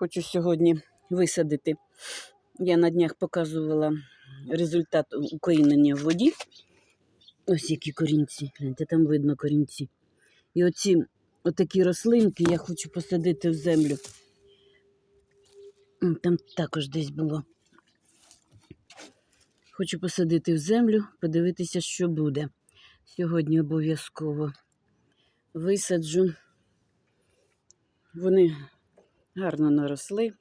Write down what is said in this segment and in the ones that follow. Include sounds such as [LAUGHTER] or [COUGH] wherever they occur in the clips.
Хочу сьогодні висадити. Я на днях показувала результат укорінення в воді. Ось які корінці. Гляньте, там видно корінці. І оці отакі рослинки я хочу посадити в землю. Там також десь було. Хочу посадити в землю, подивитися, що буде. Сьогодні обов'язково висаджу. Вони гарно наросли.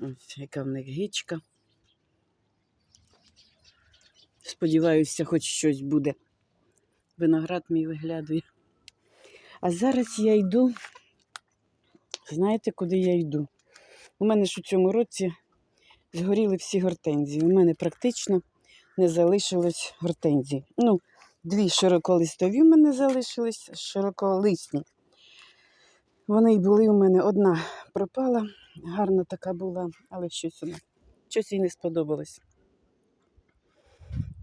Ось яка в них гічка. Сподіваюся, хоч щось буде. Виноград мій виглядує. А зараз я йду. Знаєте, куди я йду? У мене ж у цьому році згоріли всі гортензії. У мене практично не залишилось гортензій. Ну, дві широколистові в мене залишились, широколисні. Вони й були у мене. Одна пропала, гарна така була, але щось вона, щось їй не сподобалось.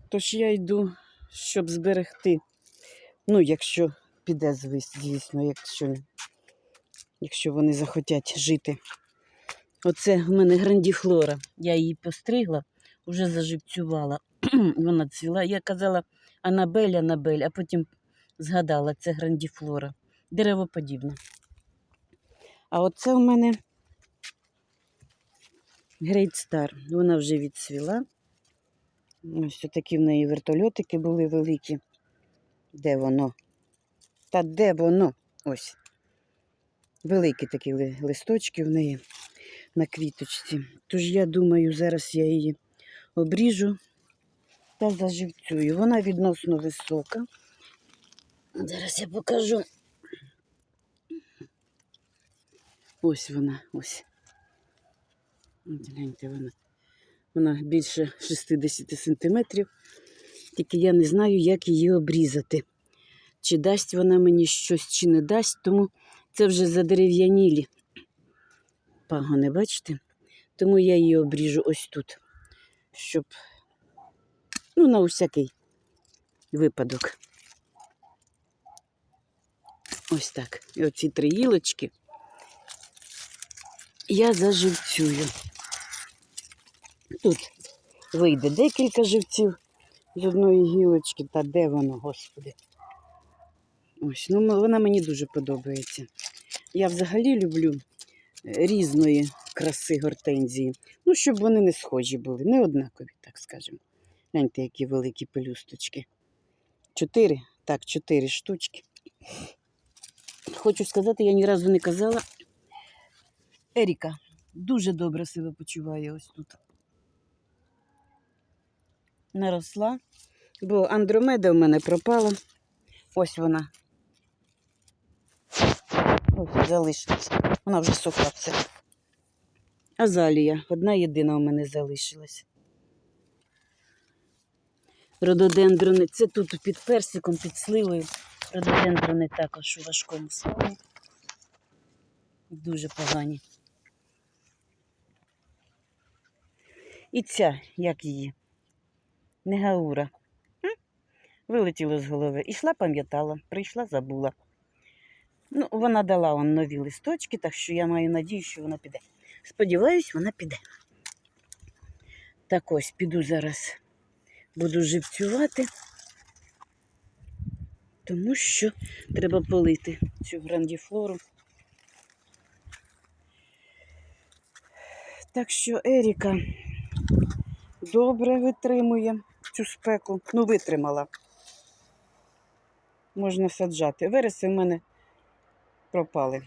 Тож я йду, щоб зберегти. Ну, якщо піде, звис- звісно, якщо, якщо вони захотять жити. Оце в мене грандіфлора. Я її постригла, вже заживцювала. [CLEARS THROAT] Вона цвіла. Я казала Анабель, Анабель, а потім згадала, це грандіфлора. Деревоподібна. А оце у мене Great Star. Вона вже відцвіла. Ось такі в неї вертольотики були великі. Де воно? Та де воно? Ось. Великі такі листочки в неї на квіточці. Тож я думаю, зараз я її обріжу та заживцюю. Вона відносно висока. Зараз я покажу. Ось вона, ось. Гляньте вона. Вона більше 60 сантиметрів. Тільки я не знаю, як її обрізати. Чи дасть вона мені щось, чи не дасть, тому це вже задерев'янілі пагони, бачите? Тому я її обріжу ось тут, щоб, ну, на усякий випадок. Ось так. І оці три гілочки я заживцюю. Тут вийде декілька живців з одної гілочки, та де воно, господи. Ось, ну вона мені дуже подобається. Я взагалі люблю е, різної краси гортензії. Ну, щоб вони не схожі були, не однакові, так скажемо. Гляньте, які великі пелюсточки. Чотири, так, чотири штучки. Хочу сказати, я ні разу не казала. Еріка дуже добре себе почуває ось тут. Наросла, бо андромеда в мене пропала. Ось вона. Ось залишилась. Вона вже суха все. Азалія, одна єдина у мене залишилась. Рододендрони. Це тут під персиком, під сливою. Рододендрони також у важкому стані. Дуже погані. І ця, як її? Негаура. М? Вилетіло з голови. Ішла, пам'ятала, прийшла, забула. Ну, вона дала он нові листочки, так що я маю надію, що вона піде. Сподіваюсь, вона піде. Так ось піду зараз, буду живцювати, тому що треба полити цю грандіфлору. Так що Еріка добре витримує цю спеку. Ну, витримала. Можна саджати. Вереси в мене пропали.